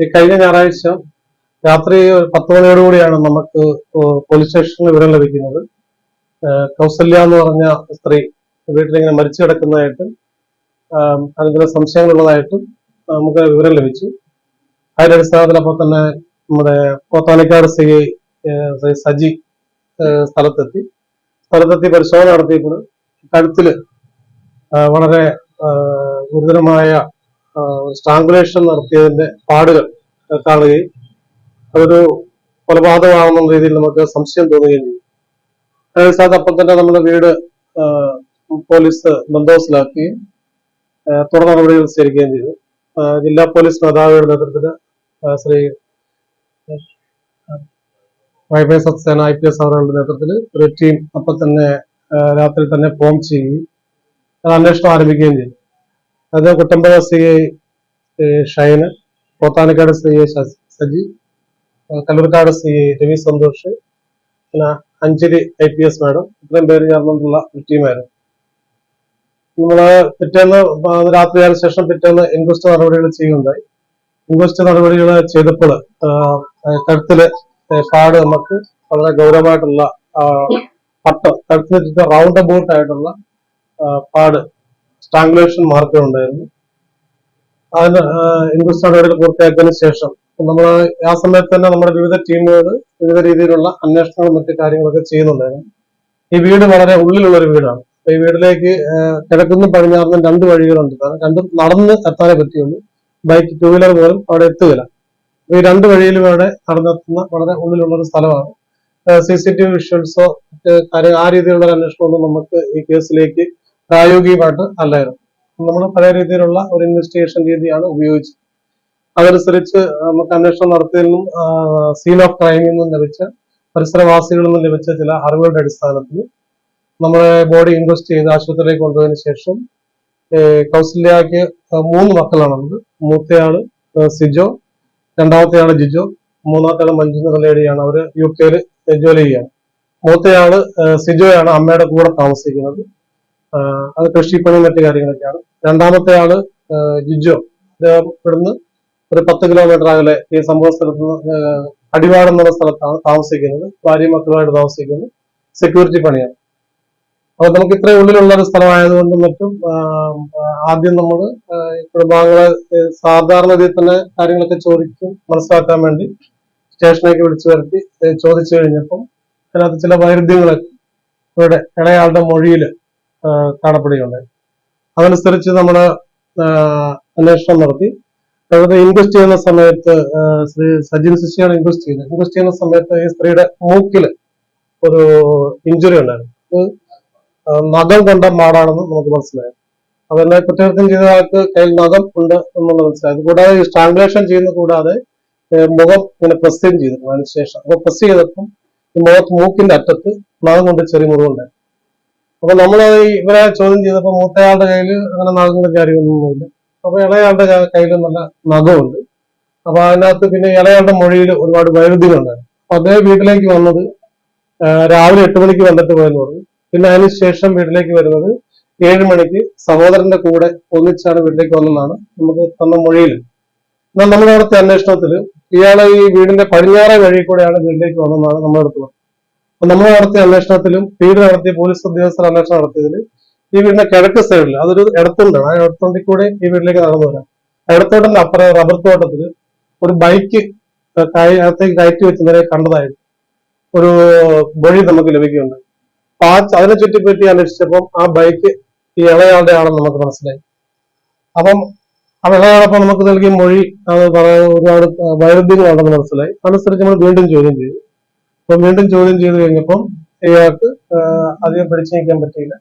ഈ കഴിഞ്ഞ ഞായറാഴ്ച രാത്രി പത്ത് മണിയോടുകൂടിയാണ് നമുക്ക് പോലീസ് സ്റ്റേഷനിൽ വിവരം ലഭിക്കുന്നത്. കൗസല്യ എന്ന് പറഞ്ഞ സ്ത്രീ വീട്ടിലിങ്ങനെ മരിച്ചു കിടക്കുന്നതായിട്ടും അതിന് സംശയങ്ങളുള്ളതായിട്ടും നമുക്ക് വിവരം ലഭിച്ചു. അതിന്റെ അടിസ്ഥാനത്തിൽ അപ്പോൾ തന്നെ നമ്മുടെ കോത്താനിക്കാട് സി ശ്രീ സജി സ്ഥലത്തെത്തി. സ്ഥലത്തെത്തി പരിശോധന നടത്തിയപ്പോൾ കഴുത്തിൽ വളരെ ഗുരുതരമായ സ്ട്രാങ്കുലേഷൻ നടത്തിയതിന്റെ പാടുകൾ കാണുകയും അതൊരു കൊലപാതകമാണെന്ന രീതിയിൽ നമുക്ക് സംശയം തോന്നുകയും ചെയ്തു. അതേസമയത്ത് അപ്പം തന്നെ നമ്മുടെ വീട് പോലീസ് ബന്ദോബസ്തിലാക്കുകയും തുടർ നടപടികൾ സ്വീകരിക്കുകയും ചെയ്തു. ജില്ലാ പോലീസ് മേധാവിയുടെ നേതൃത്വത്തിൽ Shri Vaibhav Saxena I P S ആറുകളുടെ നേതൃത്വത്തിൽ ഒരു ടീം അപ്പം തന്നെ രാത്രി തന്നെ ഫോം ചെയ്യുകയും അന്വേഷണം ആരംഭിക്കുകയും ചെയ്തു. അത് Kuttampuzha C I Shine Pothanikkad C I Saji Kalloorkad C I Ravi Santhosh പിന്നെ അഞ്ചരി ഐ പി എസ് മാഡം ഇത്രയും പേര് ചേർന്നിട്ടുള്ള ടീമായിരുന്നു. നമ്മൾ പിറ്റേന്ന് രാത്രി ആയ ശേഷം പിറ്റേന്ന് ഇൻക്വസ്റ്റ് നടപടികൾ ചെയ്യുകയുണ്ടായി. ഇൻക്വസ്റ്റ് നടപടികൾ ചെയ്തപ്പോൾ കഴുത്തിൽ പാട് നമുക്ക് വളരെ ഗൗരവമായിട്ടുള്ള പട്ടം കഴുത്തിന് റൗണ്ട് അബൌട്ട് ആയിട്ടുള്ള പാട് സ്ട്രാങ്കുലേഷൻ മാർക്കർ ഉണ്ടായിരുന്നു. അതിന് ഹിന്ദുസ്ഥാൻ നടപടികൾ പൂർത്തിയാക്കിയതിനു ശേഷം നമ്മൾ ആ സമയത്ത് തന്നെ നമ്മുടെ വിവിധ ടീമുകൾ വിവിധ രീതിയിലുള്ള അന്വേഷണങ്ങളും മറ്റു കാര്യങ്ങളൊക്കെ ചെയ്യുന്നുണ്ടായിരുന്നു. ഈ വീട് വളരെ ഉള്ളിലുള്ള ഒരു വീടാണ്. ഈ വീട്ടിലേക്ക് കിഴക്കുന്നും പടിഞ്ഞാറിനും രണ്ട് വഴികളുണ്ട്. കാരണം രണ്ടും നടന്ന് എത്താനേ പറ്റുള്ളൂ ബൈക്ക് ടൂ വീലർ പോലും അവിടെ എത്തുകയില്ല. ഈ രണ്ട് വഴിയിലും അവിടെ നടന്നെത്തുന്ന വളരെ ഉള്ളിലുള്ള ഒരു സ്ഥലമാണ് സി സി ടി വി വിഷ്വൽസോ ആ രീതിയിലുള്ള അന്വേഷണമൊന്നും നമുക്ക് ഈ കേസിലേക്ക് പ്രായോഗികമായിട്ട് അല്ലായിരുന്നു നമ്മൾ പല രീതിയിലുള്ള ഒരു ഇൻവെസ്റ്റിഗേഷൻ രീതിയാണ് ഉപയോഗിച്ചത്. അതനുസരിച്ച് നമുക്ക് അന്വേഷണം നടത്തിയതിനും സീൻ ഓഫ് ക്രൈമിൽ നിന്നും ലഭിച്ച പരിസരവാസികളിൽ നിന്നും ലഭിച്ച ചില അറിവുകളുടെ അടിസ്ഥാനത്തിൽ നമ്മളെ ബോഡി ഇൻവെസ്റ്റ് ചെയ്ത് ആശുപത്രിയിലേക്ക് കൊണ്ടുപോയതിനു ശേഷം കൗസല്യക്ക് മൂന്ന് മക്കളാണുള്ളത്. മൂത്തയാൾ സിജോ രണ്ടാമത്തെ ആൾ ജിജോ മൂന്നാമത്തെ മഞ്ജു മഞ്ജു ലേഡിയാണ് അവർ യു കെയിൽ ജോലി ചെയ്യാണ് മൂത്തയാൾ സിജോയാണ് അമ്മയുടെ കൂടെ താമസിക്കുന്നത്. അത് കൃഷിപ്പണി മറ്റു കാര്യങ്ങളൊക്കെയാണ്. രണ്ടാമത്തെ ആൾ ജിജോ. ഇവിടുന്ന് ഒരു പത്ത് കിലോമീറ്റർ അകലെ ഈ സംഭവ സ്ഥലത്ത് അടിവാട് എന്നുള്ള സ്ഥലത്താണ് താമസിക്കുന്നത്. ഭാര്യ മക്കളുമായിട്ട് താമസിക്കുന്നത് സെക്യൂരിറ്റി പണിയാണ്. അപ്പൊ നമുക്ക് ഇത്രയും ഉള്ളിലുള്ള ഒരു സ്ഥലമായതുകൊണ്ടും മറ്റും ആദ്യം നമ്മൾ കുടുംബാംഗങ്ങളെ സാധാരണ രീതിയിൽ തന്നെ കാര്യങ്ങളൊക്കെ ചോദിക്കും മനസ്സിലാക്കാൻ വേണ്ടി സ്റ്റേഷനിലേക്ക് വിളിച്ചു വരുത്തി ചോദിച്ചു കഴിഞ്ഞപ്പം അതിനകത്ത് ചില വൈരുദ്ധ്യങ്ങളൊക്കെ ഇവിടെ ഇളയാളുടെ മൊഴിയിൽ കാണപ്പെടുകയുണ്ടായി. അതനുസരിച്ച് നമ്മൾ അന്വേഷണം നടത്തി. അതായത് ഇൻക്വസ്റ്റ് ചെയ്യുന്ന സമയത്ത് ശ്രീ സജിൻ ശശിയാണ് ഇൻക്വസ്റ്റ് ചെയ്യുന്നത്. ഇൻക്വസ്റ്റ് ചെയ്യുന്ന സമയത്ത് ഈ സ്ത്രീയുടെ മൂക്കിൽ ഒരു ഇഞ്ചുറി ഉണ്ടായിരുന്നു. നഖം കൊണ്ട മാടാണെന്ന് നമുക്ക് മനസ്സിലായി. അതെല്ലാം കുറ്റകൃത്യം ചെയ്ത ആൾക്ക് കയ്യിൽ നഖം ഉണ്ട് എന്നുള്ളത് മനസ്സിലായത് കൂടാതെ ഈ സ്ട്രാങ്കുലേഷൻ ചെയ്യുന്ന കൂടാതെ മുഖം ഇങ്ങനെ പ്രസ് ചെയ്തിരുന്നു അതിനുശേഷം. അപ്പൊ പ്രസ് ചെയ്തപ്പം ഈ മുഖത്ത് മൂക്കിന്റെ അറ്റത്ത് നഖം കൊണ്ട് ചെറിയ മുറിവുണ്ടായി. അപ്പൊ നമ്മൾ ഇവരെ ചോദ്യം ചെയ്തപ്പോൾ മൂത്തയാളുടെ കയ്യിൽ അങ്ങനെ നഖങ്ങളും കാര്യമൊന്നുമില്ല അപ്പൊ ഇളയാളുടെ കയ്യിൽ നല്ല നഖമുണ്ട്. അപ്പൊ അതിനകത്ത് പിന്നെ ഇളയാളുടെ മൊഴിയിൽ ഒരുപാട് വൈരുദ്ധ്യങ്ങളുണ്ടായിരുന്നു അപ്പൊ അദ്ദേഹം വീട്ടിലേക്ക് വന്നത് രാവിലെ എട്ട് മണിക്ക് വന്നിട്ട് പോയെന്ന് പറഞ്ഞു. പിന്നെ അതിന് ശേഷം വീട്ടിലേക്ക് വരുന്നത് ഏഴ് മണിക്ക് സഹോദരന്റെ കൂടെ ഒന്നിച്ചാണ് വീട്ടിലേക്ക് വന്നതെന്നാണ് നമുക്ക് തന്ന മൊഴിയിൽ എന്നാൽ നമ്മൾ അടുത്ത അന്വേഷണത്തിൽ ഇയാളെ ഈ വീടിന്റെ പടിഞ്ഞാറേ വഴി കൂടെയാണ് വീട്ടിലേക്ക് വന്നതെന്നാണ് നമ്മുടെ അപ്പൊ നമ്മൾ നടത്തിയ അന്വേഷണത്തിലും വീട് നടത്തിയ പോലീസ് ഉദ്യോഗസ്ഥർ അന്വേഷണം നടത്തിയതിൽ ഈ വീടിന്റെ കിഴക്ക് സൈഡിൽ അതൊരു ഇടത്തുണ്ടാണ് ആ ഇടത്തോണ്ടിൽ കൂടെ ഈ വീട്ടിലേക്ക് നടന്നു വരാം. ഇടത്തോട്ടന്റെ അപ്പുറം റബ്ബർ തോട്ടത്തിൽ ഒരു ബൈക്ക് അകത്തേക്ക് കയറ്റി വെച്ചതിനെ കണ്ടതായിട്ട് ഒരു വഴി നമുക്ക് ലഭിക്കുന്നുണ്ട്. അപ്പൊ ആ അതിനെ ചുറ്റിപ്പറ്റി അന്വേഷിച്ചപ്പോൾ ആ ബൈക്ക് ഈ ഇളയാളുടെ ആണെന്ന് നമുക്ക് മനസ്സിലായി. അപ്പം ആ ഇളയാളപ്പം നമുക്ക് നൽകിയ മൊഴി അത് പറയാൻ ഒരുപാട് വൈരുദ്ധ്യങ്ങളുണ്ടെന്ന് മനസ്സിലായി. അതനുസരിച്ച് നമ്മൾ വീണ്ടും ചോദ്യം ചെയ്തു അപ്പൊ വീണ്ടും ചോദ്യം ചെയ്തു കഴിഞ്ഞപ്പം ഇയാൾക്ക് അധികം പിടിച്ചു നിൽക്കാൻ പറ്റിയില്ല.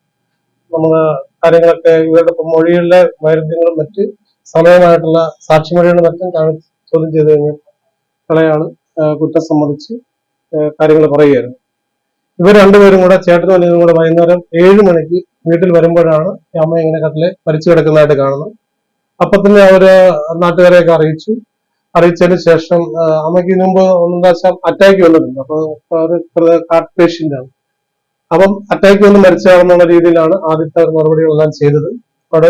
നമ്മൾ കാര്യങ്ങളൊക്കെ ഇവരുടെ മൊഴികളിലെ വൈരുദ്ധ്യങ്ങളും മറ്റ് സമയമായിട്ടുള്ള സാക്ഷിമൊഴികളും മറ്റും ചോദ്യം ചെയ്തു കഴിഞ്ഞപ്പോൾ ഇളയാൾ ആഹ് കുറ്റം സമ്മതിച്ച് കാര്യങ്ങൾ പറയുകയായിരുന്നു. ഇവർ രണ്ടുപേരും കൂടെ ചേട്ടനും അനിയനും കൂടെ വൈകുന്നേരം ഏഴ് മണിക്ക് വീട്ടിൽ വരുമ്പോഴാണ് അമ്മ ഇങ്ങനെ കട്ടിലെ മരിച്ചു കിടക്കുന്നതായിട്ട് കാണുന്നത്. അപ്പൊ തന്നെ അവർ നാട്ടുകാരെയൊക്കെ അറിയിച്ചു. അറിയിച്ചതിന് ശേഷം അമ്മയ്ക്ക് മുമ്പ് ഒന്നും വെച്ചാൽ അറ്റാക്ക് വന്നിട്ടുണ്ട്. അപ്പൊ ഹാർട്ട് പേഷ്യന്റ് ആണ്. അപ്പം അറ്റാക്ക് വന്ന് മരിച്ചാണെന്നുള്ള രീതിയിലാണ് ആദ്യത്തെ നടപടികളെല്ലാം ചെയ്തത്. അവിടെ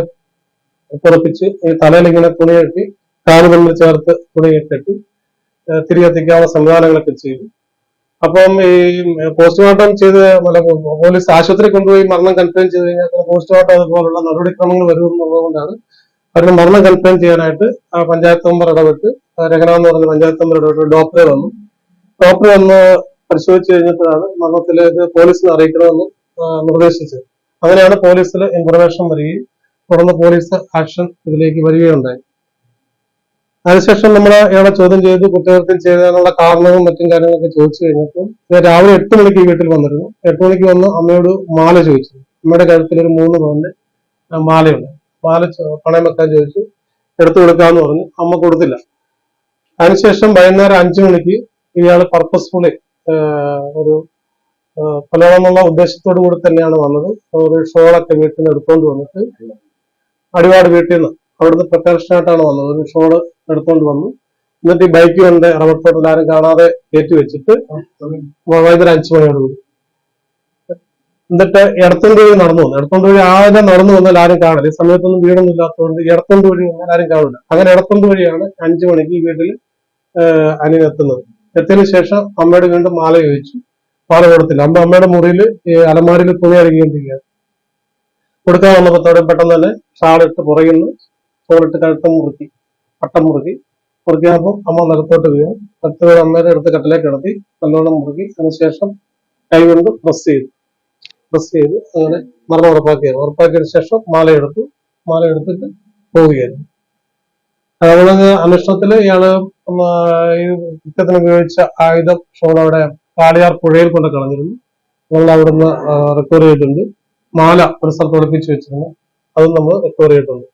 പുറപ്പിച്ച് ഈ തലയിൽ ഇങ്ങനെ തുണി കെട്ടി തമ്മിൽ ചേർത്ത് തുണിയിട്ടിട്ട് ഏഹ് തിരികെത്തിക്കാനുള്ള സംവിധാനങ്ങളൊക്കെ ചെയ്തു. അപ്പം ഈ പോസ്റ്റ്മോർട്ടം ചെയ്ത് പോലീസ് ആശുപത്രി കൊണ്ടുപോയി മരണം കൺഫേം ചെയ്ത് കഴിഞ്ഞാൽ പോസ്റ്റ്മോർട്ടം അതുപോലുള്ള നടപടിക്രമങ്ങൾ വരുമെന്നുള്ളത് കൊണ്ടാണ് അവരുടെ മരണം കൽപ്പന ചെയ്യാനായിട്ട് ആ പഞ്ചായത്ത് മെമ്പർ ഇടപെട്ട് രഹന എന്ന് പറഞ്ഞ പഞ്ചായത്ത് മെമ്പർ ഇടപെട്ട് ഡോക്ടറെ വന്നു. ഡോക്ടറെ വന്ന് പരിശോധിച്ചു കഴിഞ്ഞപ്പോഴാണ് മരണത്തിൽ ഇത് പോലീസിനെ അറിയിക്കണമെന്ന് നിർദ്ദേശിച്ചത്. അങ്ങനെയാണ് പോലീസിൽ ഇൻഫർമേഷൻ വരികയും തുടർന്ന് പോലീസ് ആക്ഷൻ ഇതിലേക്ക് വരികയുണ്ടായി. അതിനുശേഷം നമ്മൾ ഇയാളെ ചോദ്യം ചെയ്ത് കുറ്റകൃത്യം ചെയ്തതിനുള്ള കാരണവും മറ്റും കാര്യങ്ങളൊക്കെ ചോദിച്ചു കഴിഞ്ഞപ്പോൾ ഞാൻ രാവിലെ എട്ട് മണിക്ക് വീട്ടിൽ വന്നിരുന്നു. എട്ട് മണിക്ക് വന്ന് അമ്മയോട് മാല ചോദിച്ചു. അമ്മയുടെ കഴുത്തിൽ ഒരു മൂന്ന് പവന്റെ മാലയുണ്ട്. മാല ചോ- പണയം വെക്കാൻ ചോദിച്ചു എടുത്തു കൊടുക്കാന്ന് പറഞ്ഞു. അമ്മ കൊടുത്തില്ല. അതിനുശേഷം വൈകുന്നേരം അഞ്ചു മണിക്ക് ഇയാൾ പർപ്പസ്ഫുള്ളി ഒരു കൊല്ലണമെന്നുള്ള ഉദ്ദേശത്തോടു കൂടി തന്നെയാണ് വന്നത്. ഒരു ഷോളൊക്കെ വീട്ടിൽ നിന്ന് എടുത്തുകൊണ്ട് വന്നിട്ട് അടിവാട് വീട്ടിൽ നിന്ന് അവിടുന്ന് പ്രിപ്പറേഷനായിട്ടാണ് വന്നത്. ഒരു ഷോൾ എടുത്തുകൊണ്ട് വന്നു. എന്നിട്ട് ഈ ബൈക്ക് കൊണ്ട് റബർ തോട്ടിൽ ആരും കാണാതെ കയറ്റി വെച്ചിട്ട് വൈകുന്നേരം അഞ്ചു മണിയോട് കൂടി എന്നിട്ട് ഇടത്തോണ്ട് വഴി നടന്നു വന്നു. ഇടത്തോണ്ട് വഴി ആരും നടന്നു വന്നാൽ ആരും കാണില്ല. ഈ സമയത്തൊന്നും വീടൊന്നും ഇല്ലാത്തതുകൊണ്ട് ഇടത്തോണ്ട് വഴി വന്നാൽ ആരും കാണില്ല. അങ്ങനെ ഇടത്തോണ്ട് വഴിയാണ് അഞ്ചു മണിക്ക് ഈ വീട്ടിൽ അനിയൻ എത്തുന്നത്. എത്തിയതിനു ശേഷം അമ്മയുടെ വീണ്ടും മാല ചോദിച്ചു. മാല കൊടുത്തില്ല. അമ്മ അമ്മയുടെ മുറിയിൽ ഈ അലമാരിയിൽ തുണി അരങ്ങിക്കൊണ്ടിരിക്കുകയാണ് കൊടുക്കാൻ വന്നപ്പോഴത്തോടെ പെട്ടെന്ന് തന്നെ ഷാളിട്ട് പുറകിൽ നിന്ന് ചോറിട്ട് കഴുത്തം മുറുക്കി പട്ടം മുറുക്കി. മുറുക്കിയപ്പോൾ അമ്മ നിലത്തോട്ട് വീഴും പേര് അമ്മയുടെ അടുത്ത് കട്ടിലേക്ക് കിടത്തി നല്ലോണം മുറുക്കി. അതിനുശേഷം കൈകൊണ്ട് പ്രസ് ചെയ്തു. പ്രസ് ചെയ്ത് അങ്ങനെ മരണം ഉറപ്പാക്കിയത് ഉറപ്പാക്കിയതിനു ശേഷം മാല എടുത്തു മാല എടുത്തിട്ട് പോവുകയായിരുന്നു. അതുപോലെ അന്വേഷണത്തിൽ ഇയാൾ ഈ ഉപയോഗിച്ച ആയുധം അവിടെ കാളിയാർ പുഴയിൽ കൊണ്ട് കളഞ്ഞിരുന്നു. നമ്മൾ അവിടുന്ന് റിക്കവർ ചെയ്തിട്ടുണ്ട്. മാല ഒരു സ്ഥലത്ത് ഒളിപ്പിച്ചു വെച്ചിരുന്നു. അതും നമ്മൾ റിക്കവർ ചെയ്തിട്ടുണ്ട്.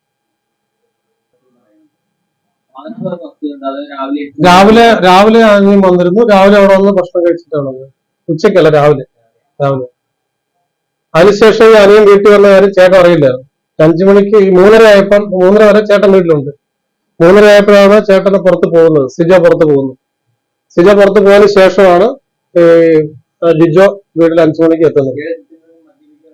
രാവിലെ രാവിലെ അനിയൻ വന്നിരുന്നു. രാവിലെ അവിടെ വന്ന് ഭക്ഷണം കഴിച്ചിട്ടാണ് ഉച്ചക്കല്ല രാവിലെ. രാവിലെ. അതിനുശേഷം ഈ അനിയൻ വീട്ടിൽ വന്ന കാര്യം ചേട്ടൻ അറിയില്ല. അഞ്ചു മണിക്ക് ഈ മൂന്നര ആയപ്പം മൂന്നര വരെ ചേട്ടൻ വീട്ടിലുണ്ട്. മൂന്നര ആയപ്പോഴാണ് ചേട്ടന് പുറത്ത് പോകുന്നത്. സിജ പുറത്ത് പോകുന്നു. സിജ പുറത്ത് പോയതിനു ശേഷമാണ് ഡിജോ വീട്ടിൽ അഞ്ചു മണിക്ക് എത്തുന്നത്.